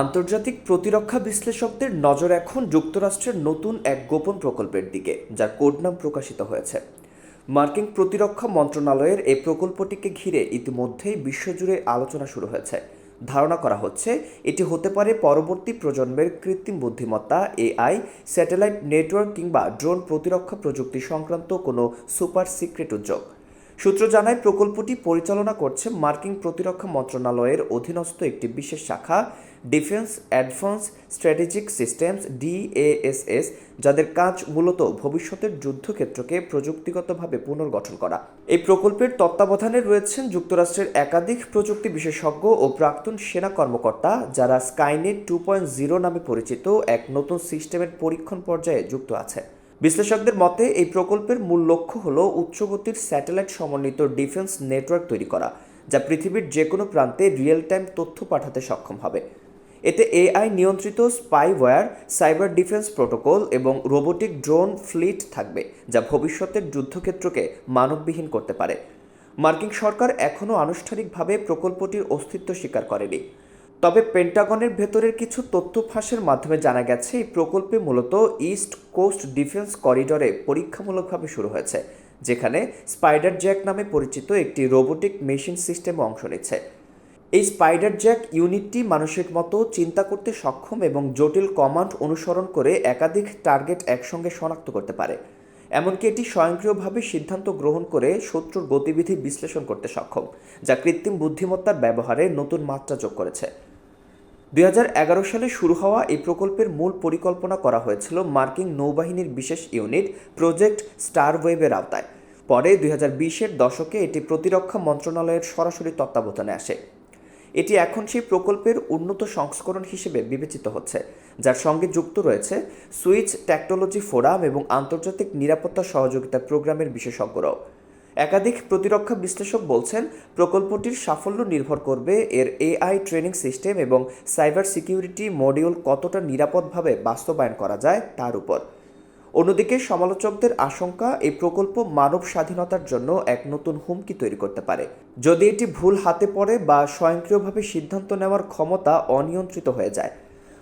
আন্তর্জাতিক প্রতিরক্ষা বিশ্লেষকদের নজর এখন যুক্তরাষ্ট্রের নতুন এক গোপন প্রকল্পের দিকে, যার কোড নাম প্রকাশিত হয়েছে। মার্কিন প্রতিরক্ষা মন্ত্রণালয়ের এই প্রকল্পটিকে ঘিরে ইতিমধ্যেই বিশ্বজুড়ে আলোচনা শুরু হয়েছে। ধারণা করা হচ্ছে, এটি হতে পারে পরবর্তী প্রজন্মের কৃত্রিম বুদ্ধিমত্তা, এআই, স্যাটেলাইট নেটওয়ার্ক কিংবা ড্রোন প্রতিরক্ষা প্রযুক্তি সংক্রান্ত কোনো সুপার সিক্রেট উদ্যোগ। সূত্র জানায়, প্রকল্পটি পরিচালনা করছে মার্কিন প্রতিরক্ষা মন্ত্রণালয়ের অধীনস্থ একটি বিশেষ শাখা, defence advance strategic systems, DASS, যাদের কাজ মূলত ভবিষ্যতের যুদ্ধক্ষেত্রকে প্রযুক্তিগতভাবে পুনর্গঠন করা। এই প্রকল্পের তত্ত্বাবধানে রয়েছেন যুক্তরাষ্ট্রের একাধিক প্রযুক্তি বিশেষজ্ঞ ও প্রাক্তন সেনা কর্মকর্তা, যারা স্কাইনেট টু পয়েন্ট জিরো নামে পরিচিত এক নতুন সিস্টেমের পরীক্ষণ পর্যায়ে যুক্ত আছে। বিশ্লেষকদের মতে, এই প্রকল্পের মূল লক্ষ্য হল উচ্চগতির স্যাটেলাইট সমন্বিত ডিফেন্স নেটওয়ার্ক তৈরি করা, যা পৃথিবীর যে কোনো প্রান্তে রিয়েল টাইম তথ্য পাঠাতে সক্ষম হবে। এতে এআই নিয়ন্ত্রিত স্পাইওয়্যার, সাইবার ডিফেন্স প্রোটোকল এবং রোবোটিক ড্রোন ফ্লিট থাকবে, যা ভবিষ্যতের যুদ্ধক্ষেত্রকে মানববিহীন করতে পারে। মার্কিন সরকার এখনও আনুষ্ঠানিকভাবে প্রকল্পটির অস্তিত্ব স্বীকার করেনি। তবে পেন্টাগনের ভেতরের কিছু তথ্য ফাঁসের মাধ্যমে জানা গেছে, এই প্রকল্পে মূলত ইস্ট কোস্ট ডিফেন্স করিডরে পরীক্ষামূলকভাবে শুরু হয়েছে, যেখানে স্পাইডার জ্যাক নামে পরিচিত একটি রোবোটিক মেশিন সিস্টেম অংশ নিচ্ছে। এই স্পাইডার জ্যাক ইউনিটটি মানুষের মতো চিন্তা করতে সক্ষম এবং জটিল কমান্ড অনুসরণ করে একাধিক টার্গেট একসঙ্গে শনাক্ত করতে পারে। এমনকি এটি স্বয়ংক্রিয়ভাবে সিদ্ধান্ত গ্রহণ করে শত্রুর গতিবিধি বিশ্লেষণ করতে সক্ষম, যা কৃত্রিম বুদ্ধিমত্তার ব্যবহারে নতুন মাত্রা যোগ করেছে। দুই হাজার এগারো সালে শুরু হওয়া এই প্রকল্পের মূল পরিকল্পনা করা হয়েছিল মার্কিন নৌবাহিনীর বিশেষ ইউনিট প্রজেক্ট স্টার ওয়েবের আওতায়। পরে দুই বিশের দশকে এটি প্রতিরক্ষা মন্ত্রণালয়ের সরাসরি তত্ত্বাবধানে আসে। এটি এখন সেই প্রকল্পের উন্নত সংস্করণ হিসেবে বিবেচিত হচ্ছে, যার সঙ্গে যুক্ত রয়েছে সুইচ টেকনোলজি ফোরাম এবং আন্তর্জাতিক নিরাপত্তা সহযোগিতা প্রোগ্রামের বিশেষজ্ঞরাও। একাধিক প্রতিরক্ষা বিশ্লেষক বলছেন, প্রকল্পটির সাফল্য নির্ভর করবে এর এআই ট্রেনিং সিস্টেম এবং সাইবার সিকিউরিটি মডিউল কতটা নিরাপদভাবে বাস্তবায়ন করা যায় তার উপর। অন্যদিকে সমালোচকদের আশঙ্কা, এই প্রকল্প মানব স্বাধীনতার জন্য এক নতুন হুমকি তৈরি করতে পারে। যদি এটি ভুল হাতে পড়ে বা স্বয়ংক্রিয়ভাবে সিদ্ধান্ত নেওয়ার ক্ষমতা অনিয়ন্ত্রিত হয়ে যায়।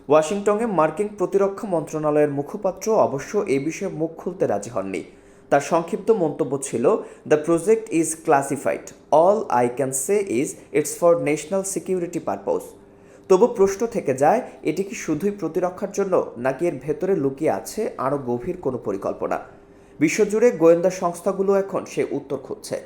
ওয়াশিংটনে মার্কিন প্রতিরক্ষা মন্ত্রণালয়ের মুখপাত্র অবশ্য এ বিষয়ে মুখ খুলতে রাজি হননি। তার সংক্ষিপ্ত মন্তব্য ছিল the project is classified all I can say is it's for national security purpose তবু প্রশ্ন থেকে যায়, এটি কি শুধুই প্রতিরক্ষার জন্য, নাকি এর ভেতরে লুকিয়ে আছে আরও গভীর কোনো পরিকল্পনা? বিশ্বজুড়ে গোয়েন্দা সংস্থাগুলো এখন সে উত্তর খুঁজছে।